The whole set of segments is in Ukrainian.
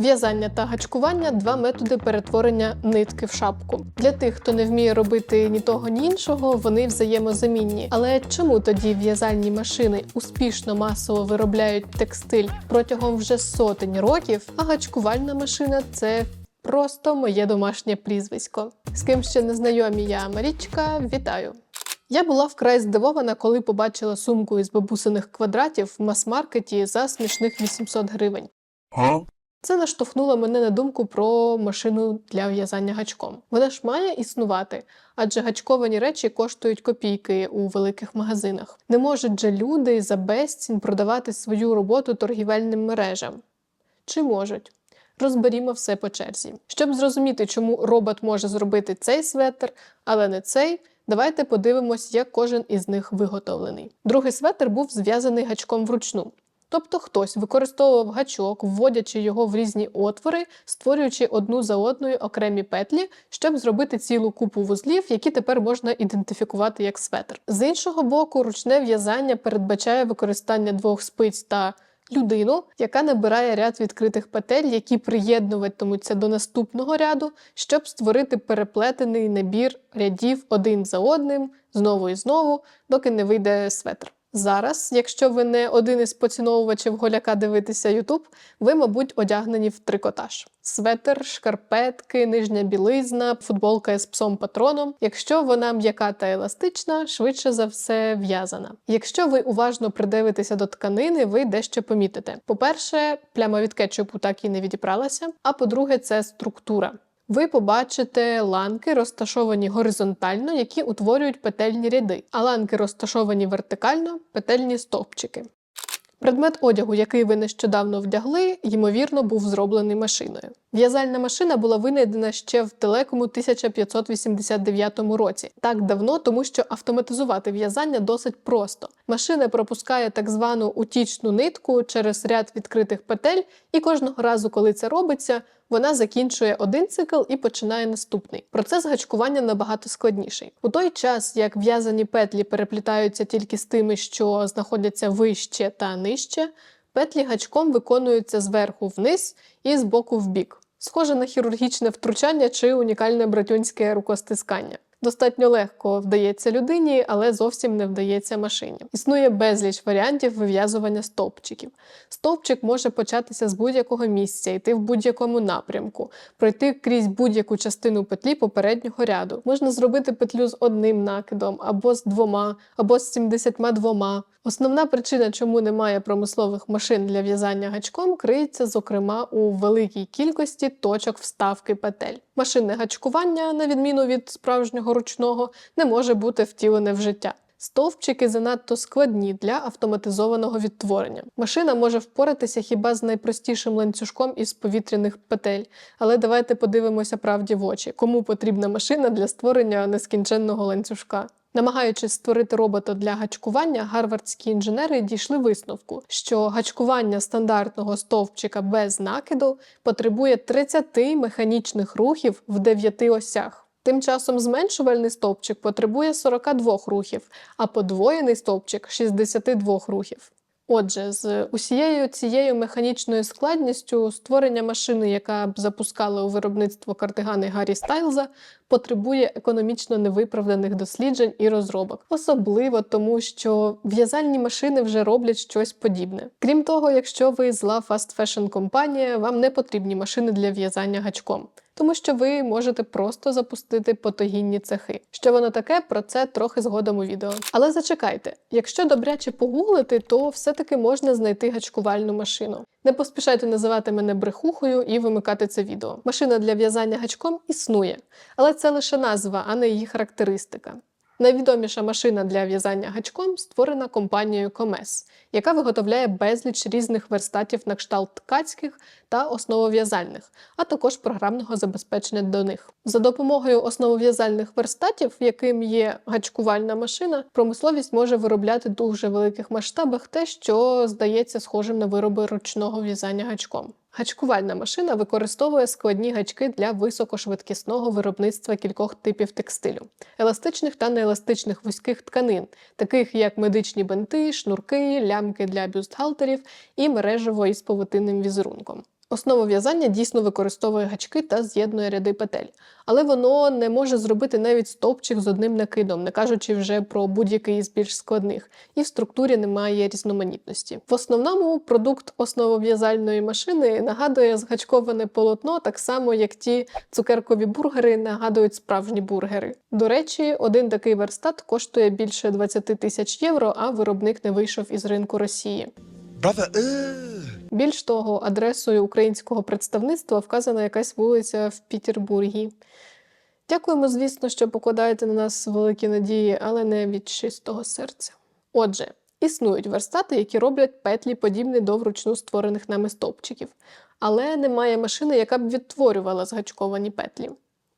В'язання та гачкування два методи перетворення нитки в шапку. Для тих, хто не вміє робити ні того, ні іншого, вони взаємозамінні. Але чому тоді в'язальні машини успішно масово виробляють текстиль протягом вже сотень років, а гачкувальна машина це просто моє домашнє прізвисько. З ким ще не знайомі я Марічка, вітаю! Я була вкрай здивована, коли побачила сумку із бабусиних квадратів в мас-маркеті за смішних 800 гривень. Це наштовхнуло мене на думку про машину для в'язання гачком. Вона ж має існувати, адже гачковані речі коштують копійки у великих магазинах. Не можуть же люди за безцінь продавати свою роботу торгівельним мережам. Чи можуть? Розберімо все по черзі. Щоб зрозуміти, чому робот може зробити цей светр, але не цей. Давайте подивимось, як кожен із них виготовлений. Другий светр був зв'язаний гачком вручну. Тобто хтось використовував гачок, вводячи його в різні отвори, створюючи одну за одною окремі петлі, щоб зробити цілу купу вузлів, які тепер можна ідентифікувати як светр. З іншого боку, ручне в'язання передбачає використання двох спиць та людину, яка набирає ряд відкритих петель, які приєднуватимуться до наступного ряду, щоб створити переплетений набір рядів один за одним, знову і знову, доки не вийде светр. Зараз, якщо ви не один із поціновувачів голяка дивитися Ютуб, ви, мабуть, одягнені в трикотаж: светр, шкарпетки, нижня білизна, футболка з псом патроном. Якщо вона м'яка та еластична, швидше за все в'язана. Якщо ви уважно придивитеся до тканини, ви дещо помітите. По-перше, пляма від кетчупу так і не відібралася. А по-друге, це структура. Ви побачите ланки, розташовані горизонтально, які утворюють петельні ряди, а ланки розташовані вертикально петельні стовпчики. Предмет одягу, який ви нещодавно вдягли, ймовірно, був зроблений машиною. В'язальна машина була винайдена ще в далекому 1589 році. Так давно, тому що автоматизувати в'язання досить просто. Машина пропускає так звану утічну нитку через ряд відкритих петель, і кожного разу, коли це робиться, вона закінчує один цикл і починає наступний. Процес гачкування набагато складніший. У той час, як в'язані петлі переплітаються тільки з тими, що знаходяться вище та нижче, петлі гачком виконуються зверху вниз і з боку в бік. Схоже на хірургічне втручання чи унікальне братюнське рукостискання. Достатньо легко вдається людині, але зовсім не вдається машині. Існує безліч варіантів вив'язування стовпчиків. Стовпчик може початися з будь-якого місця, йти в будь-якому напрямку, пройти крізь будь-яку частину петлі попереднього ряду. Можна зробити петлю з одним накидом, або з двома, або з 72. Основна причина, чому немає промислових машин для в'язання гачком, криється, зокрема, у великій кількості точок вставки петель. Машинне гачкування, на відміну від справжнього ручного, не може бути втілене в життя. Стовпчики занадто складні для автоматизованого відтворення. Машина може впоратися хіба з найпростішим ланцюжком із повітряних петель. Але давайте подивимося правді в очі, кому потрібна машина для створення нескінченного ланцюжка. Намагаючись створити робота для гачкування, гарвардські інженери дійшли висновку, що гачкування стандартного стовпчика без накиду потребує 30 механічних рухів в 9 осях. Тим часом зменшувальний стовпчик потребує 42 рухів, а подвоєний стовпчик 62 рухів. Отже, з усією цією механічною складністю створення машини, яка б запускала у виробництво кардигани Гаррі Стайлза, потребує економічно невиправданих досліджень і розробок, особливо тому, що в'язальні машини вже роблять щось подібне. Крім того, якщо ви зла фаст фешн компанія, вам не потрібні машини для в'язання гачком. Тому що ви можете просто запустити потогінні цехи. Що воно таке, про це трохи згодом у відео. Але зачекайте, якщо добряче погуглити, то все-таки можна знайти гачкувальну машину. Не поспішайте називати мене брехухою і вимикати це відео. Машина для в'язання гачком існує, але це лише назва, а не її характеристика. Найвідоміша машина для в'язання гачком створена компанією Комес, яка виготовляє безліч різних верстатів на кшталт ткацьких та основов'язальних, а також програмного забезпечення до них. За допомогою основов'язальних верстатів, яким є гачкувальна машина, промисловість може виробляти дуже великих масштабах те, що здається схожим на вироби ручного в'язання гачком. Гачкувальна машина використовує складні гачки для високошвидкісного виробництва кількох типів текстилю, еластичних та нееластичних вузьких тканин, таких як медичні бинти, шнурки, лямки для бюстгальтерів і мережево із повитинним візерунком. Основа в'язання дійсно використовує гачки та з'єднує ряди петель, але воно не може зробити навіть стовпчик з одним накидом, не кажучи вже про будь-який із більш складних, і в структурі немає різноманітності. В основному продукт основов'язальної машини нагадує згачковане полотно, так само як ті цукеркові бургери нагадують справжні бургери. До речі, один такий верстат коштує більше 20 тисяч євро, а виробник не вийшов із ринку Росії. Brother, ugh. Більш того, адресою українського представництва вказана якась вулиця в Пітербургі. Дякуємо, звісно, що покладаєте на нас великі надії, але не від чистого серця. Отже, існують верстати, які роблять петлі подібні до вручну створених нами стовпчиків, але немає машини, яка б відтворювала згачковані петлі.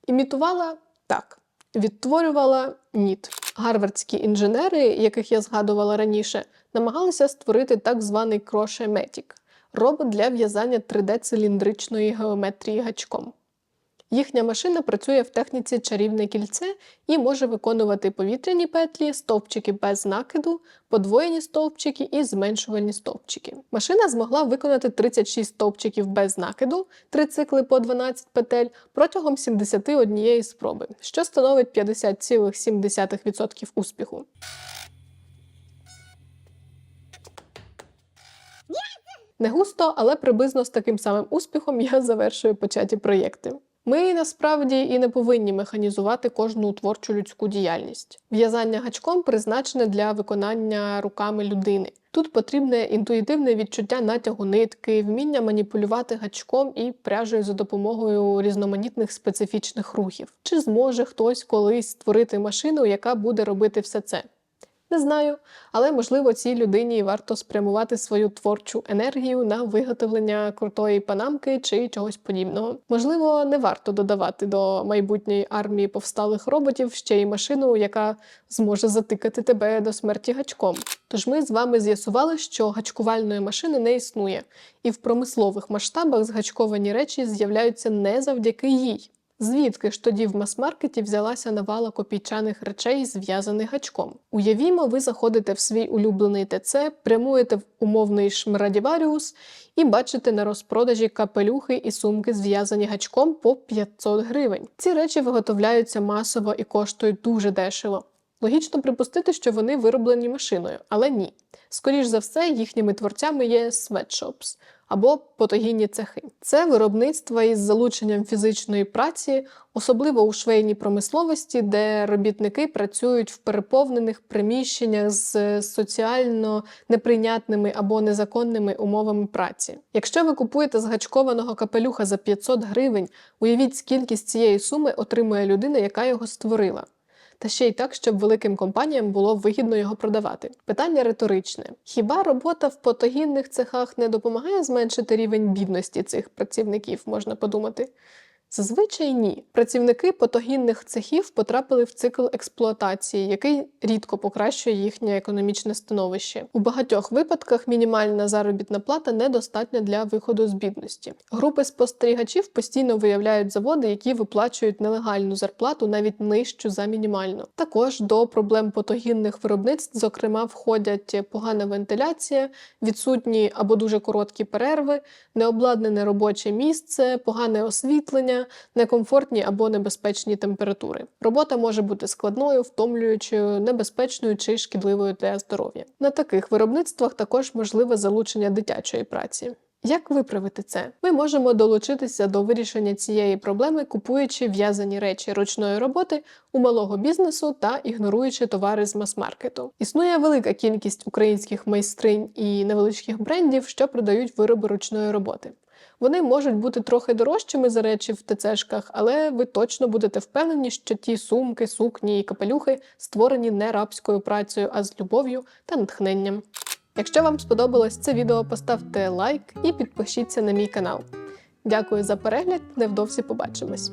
Імітувала так. Відтворювала ніт. Гарвардські інженери, яких я згадувала раніше, намагалися створити так званий крошеметік робот для в'язання 3D-циліндричної геометрії гачком. Їхня машина працює в техніці чарівне кільце і може виконувати повітряні петлі, стовпчики без накиду, подвоєні стовпчики і зменшувальні стовпчики. Машина змогла виконати 36 стовпчиків без накиду, 3 цикли по 12 петель протягом 71 спроби, що становить 50,7% успіху. Не густо, але приблизно з таким самим успіхом я завершую початі проєкти. Ми насправді і не повинні механізувати кожну творчу людську діяльність. В'язання гачком призначене для виконання руками людини. Тут потрібне інтуїтивне відчуття натягу нитки, вміння маніпулювати гачком і пряжею за допомогою різноманітних специфічних рухів. Чи зможе хтось колись створити машину, яка буде робити все це? Не знаю, але можливо цій людині варто спрямувати свою творчу енергію на виготовлення крутої панамки чи чогось подібного. Можливо, не варто додавати до майбутньої армії повсталих роботів ще й машину, яка зможе затикати тебе до смерті гачком. Тож ми з вами з'ясували, що гачкувальної машини не існує, і в промислових масштабах згачковані речі з'являються не завдяки їй. Звідки ж тоді в мас-маркеті взялася навала копійчаних речей, зв'язаних гачком? Уявімо, ви заходите в свій улюблений ТЦ, прямуєте в умовний Шмрадіваріус і бачите на розпродажі капелюхи і сумки, зв'язані гачком по 500 гривень. Ці речі виготовляються масово і коштують дуже дешево. Логічно припустити, що вони вироблені машиною, але ні. Скоріш за все, їхніми творцями є sweatshops або потогінні цехи. Це виробництво із залученням фізичної праці, особливо у швейній промисловості, де робітники працюють в переповнених приміщеннях з соціально неприйнятними або незаконними умовами праці. Якщо ви купуєте згачкованого капелюха за 500 гривень, уявіть, скільки з цієї суми отримує людина, яка його створила та ще й так, щоб великим компаніям було вигідно його продавати. Питання риторичне: хіба робота в потогінних цехах не допомагає зменшити рівень бідності цих працівників, можна подумати? Зазвичай ні. Працівники потогінних цехів потрапили в цикл експлуатації, який рідко покращує їхнє економічне становище. У багатьох випадках мінімальна заробітна плата недостатня для виходу з бідності. Групи спостерігачів постійно виявляють заводи, які виплачують нелегальну зарплату навіть нижчу за мінімальну. Також до проблем потогінних виробництв, зокрема, входять погана вентиляція, відсутні або дуже короткі перерви, необладнане робоче місце, погане освітлення некомфортні або небезпечні температури. Робота може бути складною, втомлюючою, небезпечною чи шкідливою для здоров'я. На таких виробництвах також можливе залучення дитячої праці. Як виправити це? Ми можемо долучитися до вирішення цієї проблеми, купуючи в'язані речі ручної роботи у малого бізнесу та ігноруючи товари з мас-маркету. Існує велика кількість українських майстринь і невеличких брендів, що продають вироби ручної роботи. Вони можуть бути трохи дорожчими за речі в ТЦшках, але ви точно будете впевнені, що ті сумки, сукні і капелюхи створені не рабською працею, а з любов'ю та натхненням. Якщо вам сподобалось це відео, поставте лайк і підпишіться на мій канал. Дякую за перегляд, невдовзі побачимось.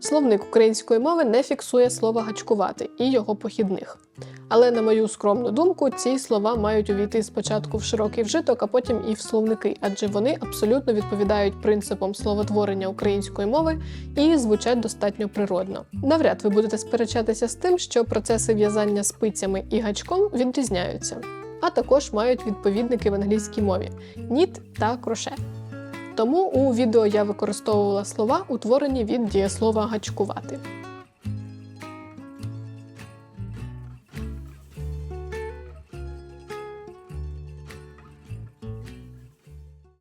Словник української мови не фіксує слово гачкувати і його похідних. Але, на мою скромну думку, ці слова мають увійти спочатку в широкий вжиток, а потім і в словники, адже вони абсолютно відповідають принципам словотворення української мови і звучать достатньо природно. Навряд ви будете сперечатися з тим, що процеси в'язання спицями і гачком відрізняються. а також мають відповідники в англійській мові knit та кроше. Тому у відео я використовувала слова, утворені від дієслова гачкувати.